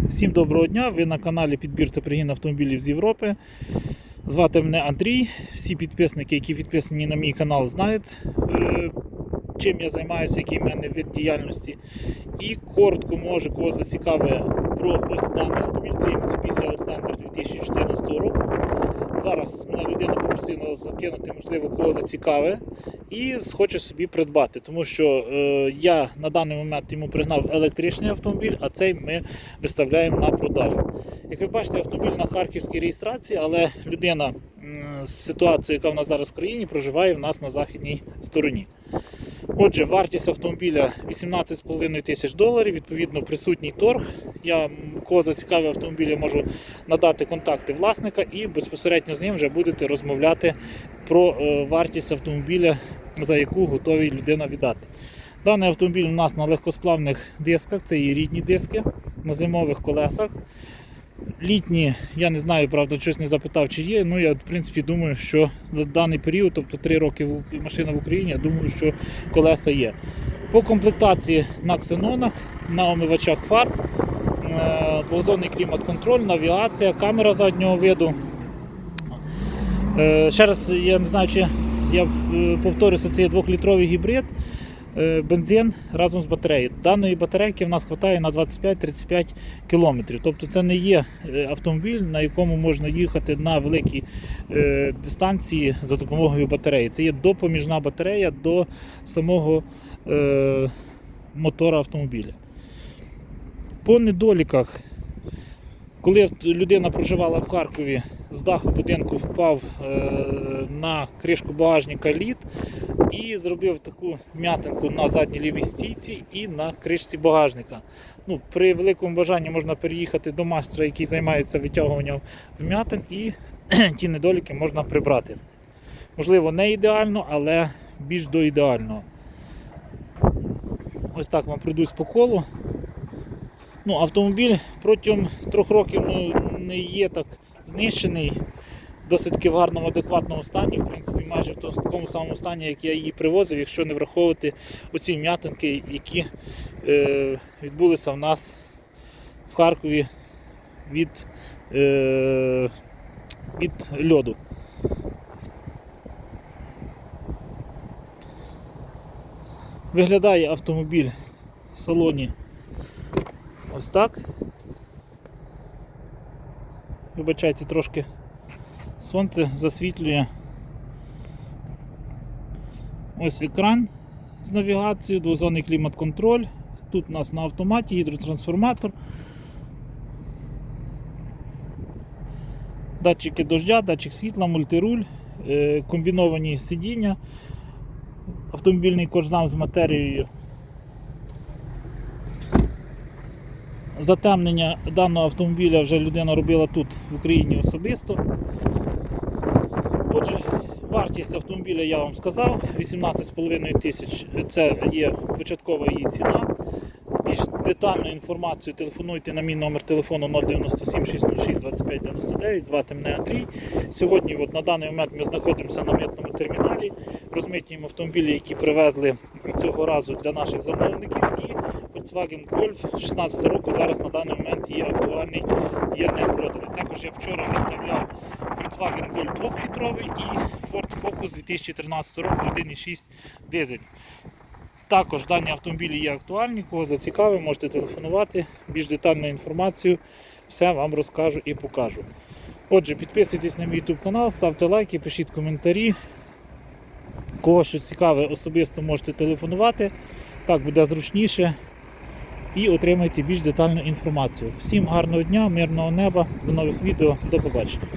Всім доброго дня! Ви на каналі Підбір та пригін автомобілів з Європи. Звати мене Андрій. Всі підписники, які підписані на мій канал, знають, е, чим я займаюся, який в мене вид діяльності. І коротко, може, кого зацікавить про ось даний автомобіль. Це Mitsubishi Outlander 2014 року. Зараз мене людина попросила закинути, можливо, кого зацікавить, і хоче собі придбати. Тому що е, я на даний момент йому пригнав електричний автомобіль, а цей ми виставляємо на продажу. Як ви бачите, автомобіль на харківській реєстрації, але людина з ситуацією, яка в нас зараз в країні, проживає в нас на західній стороні. Отже, вартість автомобіля 18,5 тисяч доларів, відповідно, присутній торг. Я кого зацікавив автомобіль, можу надати контакти власника і безпосередньо з ним вже будете розмовляти про е, вартість автомобіля, за яку готовий людина віддати. Даний автомобіль у нас на легкосплавних дисках, це і рідні диски, на зимових колесах. Літні, я не знаю, правда, щось не запитав, чи є. Ну я в принципі думаю, що за даний період, тобто 3 роки машина в Україні, я думаю, що колеса є. По комплектації на ксенонах, на омивачах фар, е, двозонний клімат-контроль, навігація, камера заднього виду. Е, Ще раз, я не знаю, чи я е, повторюся, це є 2-літровий гібрид. е, Бензин разом з батареєю. Даної батарейки в нас вистачає на 25-35 км. Тобто це не є е, автомобіль, на якому можна їхати на великі дистанції за допомогою батареї. Це є допоміжна батарея до самого мотора автомобіля. По недоліках, коли людина проживала в Харкові, з даху будинку впав е, на кришку багажника лід і зробив таку м'ятинку на задній лівій стійці і на кришці багажника. Ну, при великому бажанні можна переїхати до майстра, який займається витягуванням вм'ятин, і ті недоліки можна прибрати. Можливо, не ідеально, але більш до ідеального. Ось так вам пройдусь по колу. Ну, автомобіль протягом трьох років ну, не є так знищений, досить таки в гарному, адекватному стані, в принципі, майже в такому самому стані, як я її привозив, якщо не враховувати оці м'ятинки, які е, відбулися в нас в Харкові від, е, від льоду. Виглядає автомобіль в салоні ось так. Вибачайте, трошки сонце засвітлює. Ось екран з навігацією, двозонний клімат-контроль. Тут у нас на автоматі гідротрансформатор. Датчики дождя, датчик світла, мультируль, е, комбіновані сидіння, автомобільний кожзам з матерією. Затемнення даного автомобіля вже людина робила тут в Україні особисто. Отже, вартість автомобіля я вам сказав, 18,5 тисяч це є початкова її ціна. Більш детальну інформацію телефонуйте на мій номер телефону 097 606 25 99. Звати мене Андрій. Сьогодні, от, на даний момент, ми знаходимося на митному терміналі, розмитнюємо автомобілі, які привезли цього разу для наших замовників. І Volkswagen Golf 16 року зараз на даний момент є актуальний, є не проданий. Також я вчора виставляв Volkswagen Golf 2-літровий і Ford Focus 2013 року 1,6 дизель. Також дані автомобілі є актуальні, кого зацікавив, можете телефонувати, більш детальну інформацію, все вам розкажу і покажу. Отже, підписуйтесь на мій YouTube канал, ставте лайки, пишіть коментарі. Кого що цікаве, особисто можете телефонувати, так буде зручніше. І отримайте більш детальну інформацію. Всім гарного дня, мирного неба, до нових відео, до побачення.